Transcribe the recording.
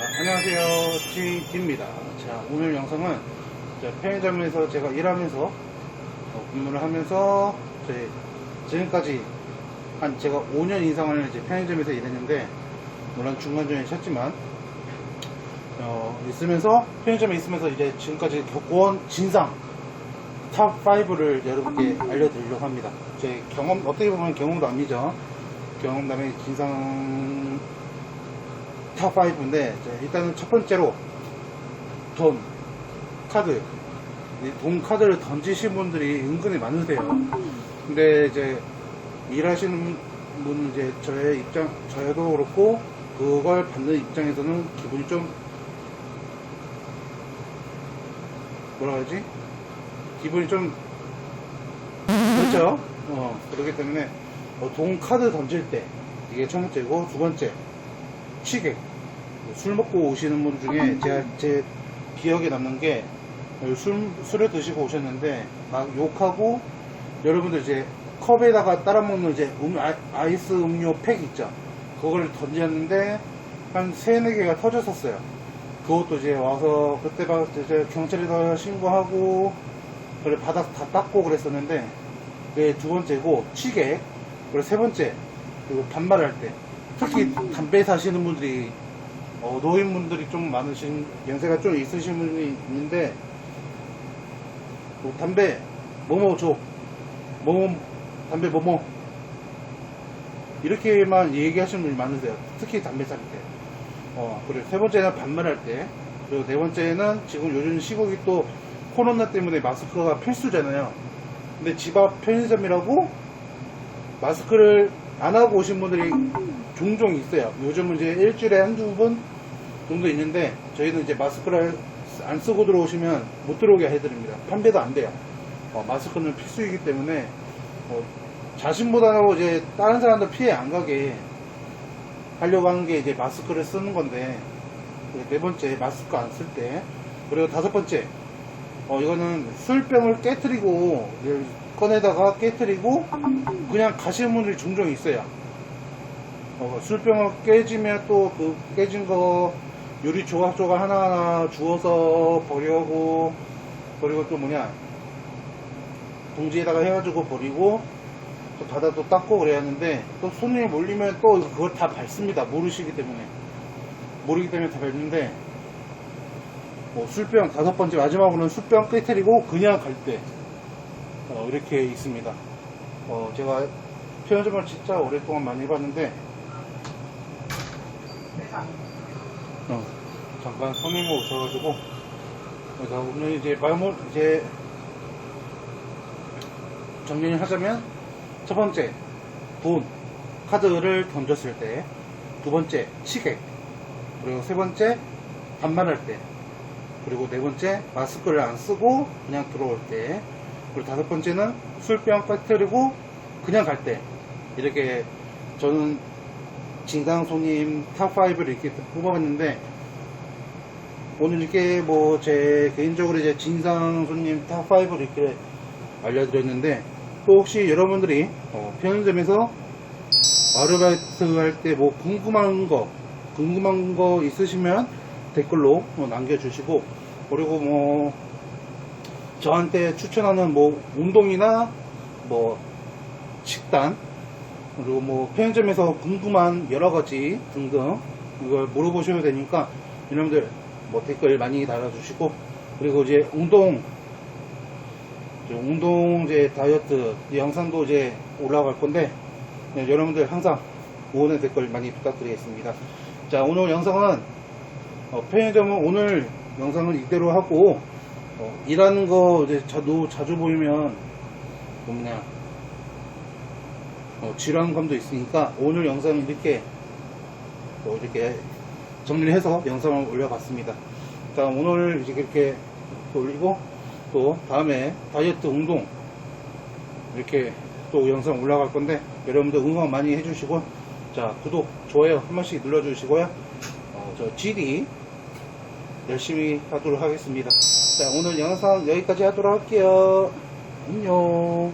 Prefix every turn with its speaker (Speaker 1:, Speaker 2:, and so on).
Speaker 1: 안녕하세요. GD입니다. 자 오늘 영상은 자, 편의점에서 제가 일하면서 어, 근무를 하면서 이제 지금까지 한 제가 5년 이상을 이제 편의점에서 일했는데 물론 중간중에 쉬었지만 어, 있으면서 편의점에 있으면서 이제 지금까지 겪어온 진상 탑 5를 여러분께 알려드리려고 합니다. 제 경험 어떻게 보면 경험담이죠. 경험담의 진상 탑 5인데 일단은 첫 번째로 돈 카드. 이돈 카드를 던지신 분들이 은근히 많으세요. 근데 이제 일하시는 분 이제 저의 입장 저도 그렇고 그걸 받는 입장에서는 기분이 좀 뭐라 하지? 기분이 좀 그렇죠? 어 그렇기 때문에 어, 돈 카드 던질 때 이게 첫 번째고 두 번째 취객 술 먹고 오시는 분 중에 제가 제 기억에 남는 게 술, 술을 드시고 오셨는데 막 욕하고 여러분들 이제 컵에다가 따라 먹는 이제 음, 아, 아이스 음료 팩 있죠? 그걸 던졌는데 한 세네 개가 터졌었어요. 그것도 이제 와서 그때 막 이제 경찰에다 신고하고 그래 바닥 다 닦고 그랬었는데 그게 두 번째고 취객 그리고 세 번째 그리고 반말할 때 특히 담배 사시는 분들이 어, 노인분들이 좀 많으신 연세가 좀 있으신 분이 있는데 뭐 담배 뭐뭐 줘 뭐뭐 담배 뭐뭐 이렇게만 얘기하시는 분이 많으세요 특히 담배 살 때. 어, 그리고 세 번째는 반말할 때. 그리고 네 번째는 지금 요즘 시국이 또 코로나 때문에 마스크가 필수잖아요. 근데 집 앞 편의점이라고 마스크를 안 하고 오신 분들이 종종 있어요. 요즘은 이제 일주일에 한두 번 정도 있는데 저희는 이제 마스크를 안 쓰고 들어오시면 못 들어오게 해드립니다. 판매도 안 돼요. 어, 마스크는 필수이기 때문에 어, 자신보다는 이제 다른 사람들 피해 안 가게 하려고 하는 게 이제 마스크를 쓰는 건데 그네 번째 마스크 안 쓸 때 그리고 다섯 번째 어 이거는 술병을 깨뜨리고 꺼내다가 깨뜨리고 그냥 가시는 분들이 종종 있어요 어, 술병을 깨지면 또 그 깨진 거 유리 조각 조각 하나하나 주워서 버리고 그리고 또 뭐냐. 봉지에다가 해가지고 버리고 또 바다 또 닦고 그래야 하는데 또 손님이 몰리면 또 그걸 다 밟습니다. 모르시기 때문에. 모르기 때문에 다 밟는데 뭐 술병 다섯 번째 마지막으로는 술병 깨뜨리고 그냥 갈 때. 어, 이렇게 있습니다. 어, 제가 편의점을 진짜 오랫동안 많이 해봤는데 어, 잠깐 손님이 오셔가지고 그래서 오늘 이제 마무리 이제 정리를 하자면 첫 번째 돈 카드를 던졌을 때 두 번째 시계 그리고 세 번째 반말할 때 그리고 네 번째 마스크를 안 쓰고 그냥 들어올 때 그리고 다섯 번째는 술병 빠뜨리고 그냥 갈 때 이렇게 저는 진상 손님 탑5를 이렇게 뽑아봤는데 오늘 이렇게 뭐 제 개인적으로 이제 진상 손님 탑5를 이렇게 알려드렸는데 또 혹시 여러분들이 어, 편의점에서 아르바이트 할 때 뭐 궁금한 거 궁금한 거 있으시면 댓글로 뭐 남겨주시고 그리고 뭐 저한테 추천하는 뭐 운동이나 뭐 식단 그리고 뭐 편의점에서 궁금한 여러 가지 등등 이걸 물어보셔도 되니까 여러분들 뭐 댓글 많이 달아주시고 그리고 이제 운동 이제 운동 이제 다이어트 영상도 이제 올라갈 건데 네, 여러분들 항상 응원의 댓글 많이 부탁드리겠습니다. 자 오늘 영상은 어, 편의점은 오늘 영상은 이대로 하고 어, 일하는 거 이제 저도 자주 보이면 뭐냐 어, 질환감도 있으니까 오늘 영상은 이렇게 또 이렇게 정리를 해서 영상을 올려봤습니다. 자 오늘 이렇게 올리고 또 다음에 다이어트 운동 이렇게 또 영상 올라갈 건데 여러분들 응원 많이 해주시고 자 구독 좋아요 한 번씩 눌러주시고요. 어, 저 GD 열심히 하도록 하겠습니다. 자 오늘 영상 여기까지 하도록 할게요. 안녕